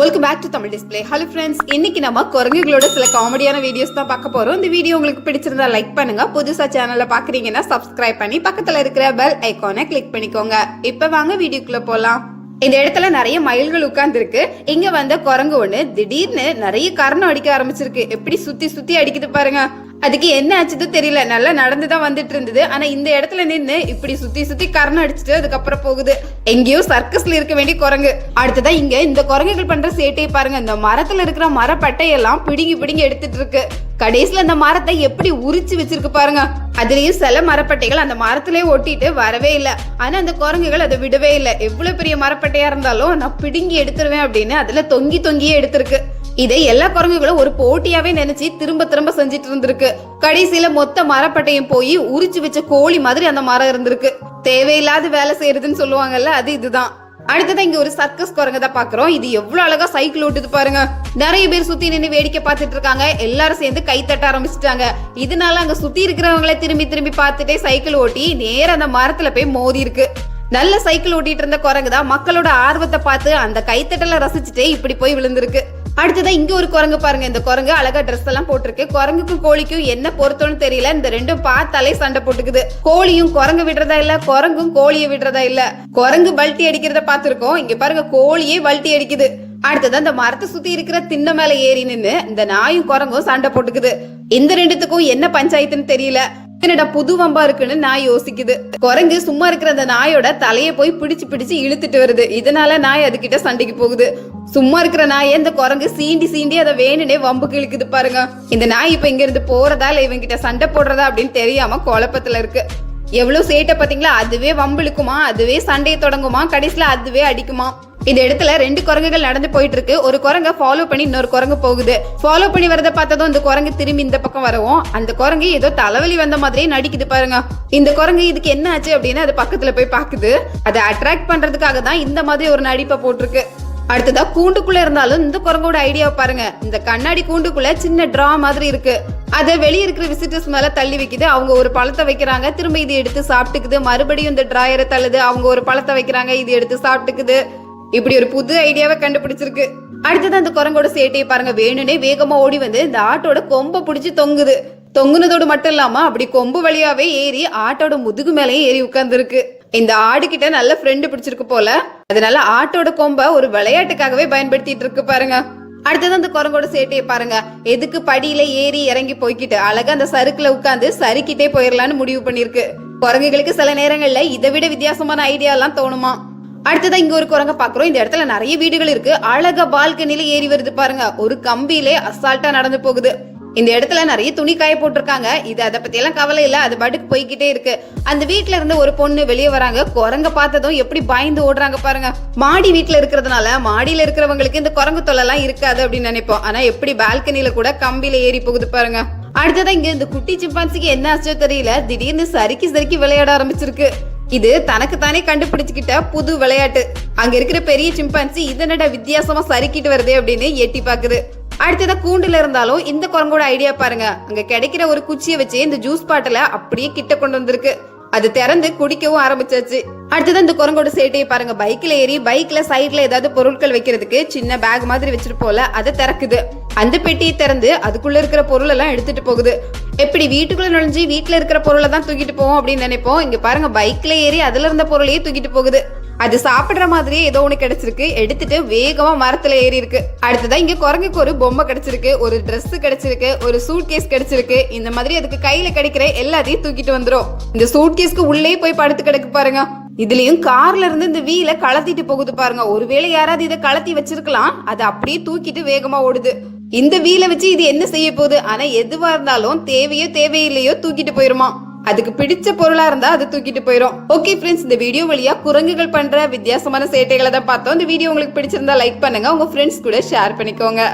Welcome back to Tamil display hello friends இன்னைக்கு நம்ம குரங்குகளோட சில காமெடியான வீடியோஸ் தான் பார்க்க போறோம். இந்த வீடியோ உங்களுக்கு பிடிச்சிருந்தா லைக் பண்ணுங்க. புதுசா சேனல்ல பாக்குறீங்கன்னா சப்ஸ்கிரைப் பண்ணி பக்கத்துல இருக்கிற பெல் ஐக்கானை கிளிக் பண்ணிக்கோங்க. இப்ப வாங்க வீடியோக்குள்ள போலாம். இந்த இடத்துல நிறைய மயில்கள் உட்கார்ந்துருக்கு. இங்க வந்த குரங்கு ஒண்ணு திடீர்னு நிறைய கரணம் அடிக்க ஆரம்பிச்சிருக்கு. எப்படி சுத்தி சுத்தி அடிக்குது பாருங்க. அதுக்கு என்ன ஆச்சுது தெரியல. நல்லா நடந்து தான் வந்துட்டு இருந்தது ஆனா இந்த இடத்துல நின்று இப்படி சுத்தி சுத்தி கரணம் அடிச்சுட்டு அதுக்கப்புறம் போகுது. எங்கேயோ சர்க்கஸ்ல இருக்க வேண்டிய குரங்கு. அடுத்ததா இங்க இந்த குரங்குகள் பண்ற சேட்டையை பாருங்க. இந்த மரத்துல இருக்கிற மரப்பட்டையெல்லாம் பிடுங்கி பிடுங்கி எடுத்துட்டு இருக்கு கடைசியில அந்த மரத்தை எப்படி உரிச்சு வச்சிருக்கு பாருங்க. அதுலயும் சில மரப்பட்டைகள் அந்த மரத்திலே ஒட்டிட்டு வரவே இல்லை. ஆனா அந்த குரங்குகள் அதை விடவே இல்லை. எவ்வளவு பெரிய மரப்பட்டையா இருந்தாலும் நான் பிடுங்கி எடுத்துருவேன் அப்படின்னு அதுல தொங்கி தொங்கியே எடுத்திருக்கு. இதை எல்லா குரங்குகளும் ஒரு போட்டியாவே நினைச்சு திரும்ப திரும்ப செஞ்சிட்டு இருந்திருக்கு. கடைசியில மொத்த மரப்பட்டையும் போய் உரிச்சு வச்ச கோழி மாதிரி அந்த மரம் இருந்திருக்கு. தேவையில்லாத வேலை செய்யறதுன்னு சொல்லுவாங்கல்ல அது இதுதான். அடுத்ததான் இங்க ஒரு சர்க்கஸ் குரங்க தான் பாக்குறோம். இது எவ்வளவு அழகா சைக்கிள் ஓட்டுது பாருங்க. நிறைய பேர் சுத்தி நின்று வேடிக்கை பார்த்துட்டு இருக்காங்க. எல்லாரும் சேர்ந்து கை தட்ட ஆரம்பிச்சிட்டாங்க. இதனால அங்க சுத்தி இருக்கிறவங்கள திரும்பி திரும்பி பார்த்துட்டே சைக்கிள் ஓட்டி நேர அந்த மரத்துல போய் மோதி இருக்கு. நல்ல சைக்கிள் ஓட்டிட்டு இருந்த குரங்கு தான் மக்களோட ஆர்வத்தை பார்த்து அந்த கைத்தட்டல ரசிச்சுட்டே இப்படி போய் விழுந்திருக்கு. அடுத்ததான் இங்க ஒரு குரங்கு பாருங்க. இந்த குரங்கு அழகா ட்ரெஸ் எல்லாம் போட்டிருக்கு. குரங்குக்கும் கோழிக்கும் என்ன பொருத்தம்னு தெரியல. இந்த ரெண்டும் பார்த்தாலே சண்டை போட்டுக்குது. கோழியும் குரங்கு விடுறதா இல்ல குரங்கும் கோழியை விடுறதா இல்ல. குரங்கு பல்ட்டி அடிக்கிறத பார்த்திருக்கோம். இங்க பாருங்க கோழியே பல்ட்டி அடிக்குது. அடுத்தது அந்த மரத்தை சுத்தி இருக்கிற திண்ண மேல ஏறி நின்னு இந்த நாயும் குரங்கும் சண்டை போட்டுக்குது. இந்த ரெண்டுத்துக்கும் என்ன பஞ்சாயத்துன்னு தெரியல. என்னடா புது வம்பா இருக்குன்னு நாய் யோசிக்குது. குரங்கு சும்மா இருக்கிற அந்த நாயோட தலையை போய் பிடிச்சு பிடிச்சு இழுத்துட்டு வருது. இதனால நாய் அதுகிட்ட சண்டைக்கு போகுது. சும்மா இருக்கிற நாயை இந்த குரங்கு சீண்டி சீண்டி அதை வேணுனே வம்புக்கு இழுக்குது பாருங்க. இந்த நாய் இப்ப இங்க இருந்து போறதா இல்ல இவங்கிட்ட சண்டை போடுறதா அப்படின்னு தெரியாம குழப்பத்துல இருக்கு. எவ்வளவு சேட்டை பாத்தீங்களா அதுவே வம்பு இழுக்குமா? அதுவே சண்டையை தொடங்குமா? கடைசியில அதுவே அடிக்குமா? இந்த இடத்துல ரெண்டு குரங்குகள் நடந்து போயிட்டு இருக்கு ஒரு குரங்க ஃபாலோ பண்ணி இன்னொரு குரங்கு போகுது. ஃபாலோ பண்ணி வரத பார்த்ததும் இந்த குரங்கு திரும்பி இந்த பக்கம் வரவும். அந்த குரங்கு ஏதோ தலைவலி வந்த மாதிரியே நடிக்குது பாருங்க. இந்த குரங்கு இதுக்கு என்ன ஆச்சு அப்படின்னு அது பக்கத்துல போய் பாக்குது அதை அட்ராக்ட் பண்றதுக்காக தான் இந்த மாதிரி ஒரு நடிப்பை போட்டிருக்கு. அடுத்ததா கூண்டுக்குள்ள இருந்தாலும் இந்த குரங்கோட ஐடியாவை பாருங்க. இந்த கண்ணாடி கூண்டுக்குள்ள சின்ன டிரா மாதிரி இருக்கு. அதை வெளியே இருக்கிற விசிட்டர்ஸ் மேல தள்ளி வைக்குது. அவங்க ஒரு பழத்தை வைக்கிறாங்க. திரும்ப இது எடுத்து சாப்பிட்டுக்குது. மறுபடியும் இந்த டிராயரை தள்ளுது. அவங்க ஒரு பழத்தை வைக்கிறாங்க. இது எடுத்து சாப்பிட்டுக்குது. இப்படி ஒரு புது ஐடியாவை கண்டுபிடிச்சிருக்கு. அடுத்தது அந்த குரங்கோட சேட்டையை பாருங்க. வேணுனே வேகமா ஓடி வந்து இந்த ஆட்டோட கொம்ப பிடிச்சி தொங்குது. தொங்குனதோடு மட்டும் இல்லாம அப்படி கொம்பு வழியாவே ஏறி ஆட்டோட முதுகு மேலேயும் ஏறி உட்கார்ந்துருக்கு. இந்த ஆடு கிட்ட நல்ல ஃப்ரெண்டு பிடிச்சிருக்கு போல. அதனால ஆட்டோட கொம்ப ஒரு விளையாட்டுக்காகவே பயன்படுத்திட்டு இருக்கு பாருங்க. அடுத்தது அந்த குரங்கோட சேட்டையை பாருங்க. எதுக்கு படியில ஏறி இறங்கி போய்கிட்டு அழகா அந்த சறுக்குல உட்காந்து சறுக்கிட்டே போயிடலான்னு முடிவு பண்ணிருக்கு குரங்குகளுக்கு சில நேரங்கள்ல இதை விட வித்தியாசமான ஐடியா எல்லாம் தோணுமா? அடுத்ததான் இங்க ஒரு குரங்க பாக்குறோம். இந்த இடத்துல நிறைய வீடுகள் இருக்கு. அழகா பால்கனில ஏறி வருது பாருங்க. ஒரு கம்பியிலே அசால்ட்டா நடந்து போகுது. இந்த இடத்துல நிறைய துணி காய போட்டிருக்காங்க. இது அதை பத்தி எல்லாம் கவலை இல்ல. அது பாட்டுக்கு போய்கிட்டே இருக்கு. அந்த வீட்ல இருந்து ஒரு பொண்ணு வெளியே வராங்க. குரங்க பார்த்ததும் எப்படி பயந்து ஓடுறாங்க பாருங்க. மாடி வீட்டுல இருக்கிறதுனால மாடியில இருக்கிறவங்களுக்கு இந்த குரங்கு தொல்லை இருக்காது அப்படின்னு நினைப்போம். ஆனா எப்படி பால்கனில கூட கம்பியில ஏறி போகுது பாருங்க. அடுத்ததான் இங்க இந்த குட்டி சிம்பான்சிக்கு என்ன ஆச்சோ தெரியல. திடீர்னு சறுக்கி சறுக்கி விளையாட ஆரம்பிச்சிருக்கு. இது தனக்கு தானே கண்டுபிடிச்சுக்கிட்ட புது விளையாட்டு. அங்க இருக்கிற பெரிய சிம்பான்சி இதனட வித்தியாசமா சறுக்கிட்டு வருதே அப்படின்னு எட்டி பாக்குது. அடுத்ததா கூண்டுல இருந்தாலும் இந்த குரங்கோட ஐடியா பாருங்க. அங்க கிடைக்கிற ஒரு குச்சியை வச்சு இந்த ஜூஸ் பாட்டில அப்படியே கிட்ட கொண்டு வந்திருக்கு. அது திறந்து குடிக்கவும் ஆரம்பிச்சாச்சு. அடுத்தது அந்த குரங்கோட சேட்டையை பாருங்க. பைக்ல ஏறி பைக்ல சைட்ல ஏதாவது பொருட்கள் வைக்கிறதுக்கு சின்ன பேக் மாதிரி வச்சிட்டு அதை திறக்குது. அந்த பெட்டியை திறந்து அதுக்குள்ள இருக்கிற பொருள் எல்லாம் எடுத்துட்டு போகுது. எப்படி வீட்டுக்குள்ள நுழைஞ்சு வீட்டுல இருக்கிற பொருளை தான் தூக்கிட்டு போவோம் அப்படின்னு நினைப்போம். இங்க பாருங்க பைக்ல ஏறி அதுல இருந்த பொருளையே தூக்கிட்டு போகுது. அது சாப்பிடுற மாதிரியே ஏதோ ஒண்ணு கிடைச்சிருக்கு. எடுத்துட்டு வேகமா மரத்துல ஏறி இருக்கு. அடுத்ததான் இங்க குரங்குக்கு ஒரு பொம்மை கிடைச்சிருக்கு. ஒரு ட்ரெஸ் கிடைச்சிருக்கு. ஒரு சூட் கேஸ் கிடைச்சிருக்கு. இந்த மாதிரி அதுக்கு கையில கிடைக்கிற எல்லாத்தையும் தூக்கிட்டு வந்துடும் இந்த சூட் கேஸ்க்கு உள்ளே போய் படுத்து கிடக்கு பாருங்க. இதுலயும் கார்ல இருந்து இந்த வீல கலத்திட்டு போகுது பாருங்க. ஒருவேளை யாராவது இதை கலத்தி வச்சிருக்கலாம். அதை அப்படியே தூக்கிட்டு வேகமா ஓடுது. இந்த வீலை வச்சு இது என்ன செய்ய போகுது? ஆனா எதுவா இருந்தாலும் தேவையோ தேவையில்லையோ தூக்கிட்டு போயிருமா. அதுக்கு பிடிச்ச பொருளா இருந்தா அது தூக்கிட்டு போயிடும் ஓகே ஃப்ரெண்ட்ஸ் இந்த வீடியோ வழியா குரங்குகள் பண்ற வித்தியாசமான சேட்டைகளை தான் பார்த்தோம். இந்த வீடியோ உங்களுக்கு பிடிச்சிருந்தா லைக் பண்ணுங்க. உங்க ஃப்ரெண்ட்ஸ் கூட ஷேர் பண்ணிக்கோங்க.